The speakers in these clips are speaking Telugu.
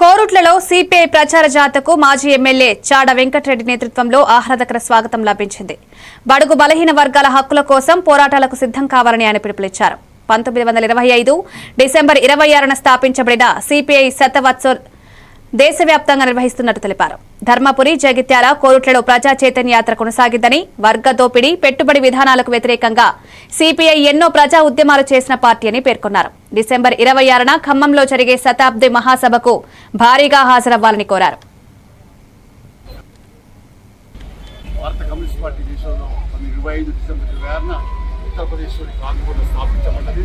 కోరుట్లలో సిపిఐ ప్రచార జాతకు మాజీ ఎమ్మెల్యే చాడ వెంకటరెడ్డి నేతృత్వంలో ఆహ్లాదకర స్వాగతం లభించింది. బడుగు బలహీన వర్గాల హక్కుల కోసం పోరాటాలకు సిద్ధం కావాలని ఆయన పిలుపునిచ్చారు. పంతొమ్మిది వందల ఇరవై ఐదు డిసెంబర్ ఇరవై ఆరున స్థాపించబడిన సిపిఐ శతవత్సర్ దేశవ్యాప్తంగా నిర్వహిస్తున్నట్టు తెలిపారు. ధర్మపురి జగిత్యాల కోరుట్లలో ప్రజా చైతన్య యాత్ర కొనసాగిందని వర్గ దోపిడీ పెట్టుబడి విధానాలకు వ్యతిరేకంగా సిపిఐ ఎన్నో ప్రజా ఉద్యమాలు చేసిన పార్టీ అని పేర్కొన్నారు. డిసెంబర్ ఇరవై ఆరున ఖమ్మంలో జరిగే శతాబ్ది మహాసభకు భారీగా హాజరవ్వాలని కోరారు. భారత కమ్యూనిస్ట్ పార్టీ దేశంలో ఇరవై ఐదు డిసెంబర్ ఇరవై ఆరున ఉత్తరప్రదేశ్లోని కాన్పూర్లో స్థాపించబడ్డది.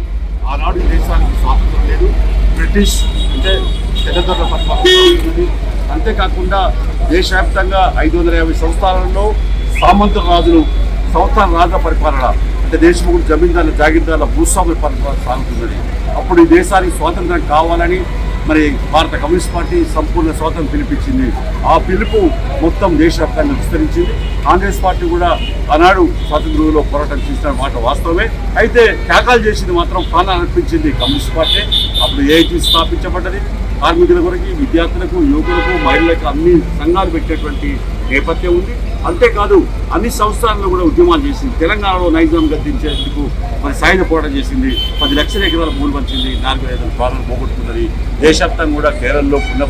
ఆనాడు దేశానికి స్వాతంత్రం లేదు. బ్రిటిష్ అంటే తెల్లదొరల పట్ల అంతేకాకుండా దేశవ్యాప్తంగా ఐదు వందల యాభై సంస్థానాలలో సామంత రాజులు సంస్థాన రాజుల పరిపాలన అంటే దేశముఖుడు జమీందారుల జాగీర్దారుల భూస్వాముల పరిపాలన సాగుతున్నది. అప్పుడు ఈ దేశానికి స్వాతంత్రం కావాలని మరి భారత కమ్యూనిస్ట్ పార్టీ సంపూర్ణ స్వాతంత్రం పిలిపించింది. ఆ పిలుపు మొత్తం దేశవ్యాప్తంగా విస్తరించింది. కాంగ్రెస్ పార్టీ కూడా ఆనాడు స్వాతంత్రంలో పోరాటం చేసిన మాట వాస్తవమే. అయితే త్యాగాలు చేసింది మాత్రం ప్రాణాలు అర్పించింది కమ్యూనిస్ట్ పార్టీ. అప్పుడు ఏఐటీ స్థాపించబడ్డది కార్మికుల కొరకు విద్యార్థులకు యువకులకు మహిళలకు అన్ని సంఘాలు పెట్టేటువంటి నేపథ్యం ఉంది అంతేకాదు అన్ని సంస్థానాల్లో కూడా ఉద్యమాలు చేసింది తెలంగాణలో నైజాం గద్దించేందుకు మరి సాయుధ పోరాటం చేసింది పది లక్షల ఎకరాల భూమి పంచింది నాలుగు ఐదు పాలన పోగొట్టుకున్నది దేశవ్యాప్తంగా కూడా కేరళలో పుణ్య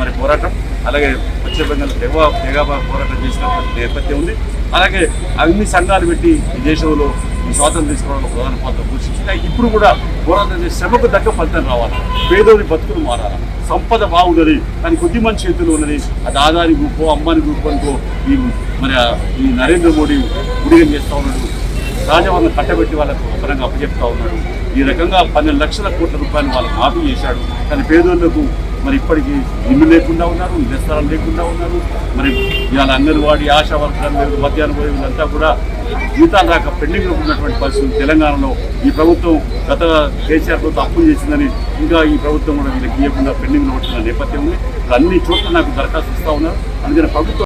మరి పోరాటం అలాగే పశ్చిమ బెంగాల్ తెగ తెగ పోరాటం చేసినటువంటి నేపథ్యం ఉంది. అలాగే అన్ని సంఘాలు పెట్టి ఈ దేశంలో స్వాతంత్రం తీసుకోవడంలో ప్రధాన పాత్ర పోషించింది. ఇప్పుడు కూడా పోరాటం చేసే శ్రమకు తగ్గ ఫలితం రావాలి. పేదోని బతుకులు మారాలి. సంపద బాగున్నది కానీ కొద్ది మంది చేతులు ఉన్నది అది ఆదాని గ్రూపు అమ్మాని గ్రూపు అనుకో ఈ మరి ఈ నరేంద్ర మోడీ ఉడిగం చేస్తూ ఉన్నాడు. రాజవరణ కట్టబెట్టి వాళ్ళకు పరంగా అప్పచెప్తా ఉన్నాడు. ఈ రకంగా పన్నెండు లక్షల కోట్ల రూపాయలు వాళ్ళకి మాఫీ చేశాడు. కానీ పేదోళ్ళకు మరి ఇప్పటికీ ఇల్లు లేకుండా ఉన్నారు ఇళ్ళ లేకుండా ఉన్నారు. మరి ఇవాళ అంగన్వాడీ ఆశా వర్గాలు మధ్యాహ్న భోజనంతా కూడా జీతాలు రాక పెండింగ్లో ఉన్నటువంటి పరిస్థితి తెలంగాణలో ఈ ప్రభుత్వం గత కేసీఆర్ ప్రభుత్వం అప్పులు చేసిందని ఇంకా ఈ ప్రభుత్వం కూడా వీళ్ళకి ఇవ్వకుండా పెండింగ్లో ఉంటున్న నేపథ్యం ఉంది. అన్ని చోట్ల నాకు దరఖాస్తు ఇస్తా ఉన్నారు. అందుకని ప్రభుత్వం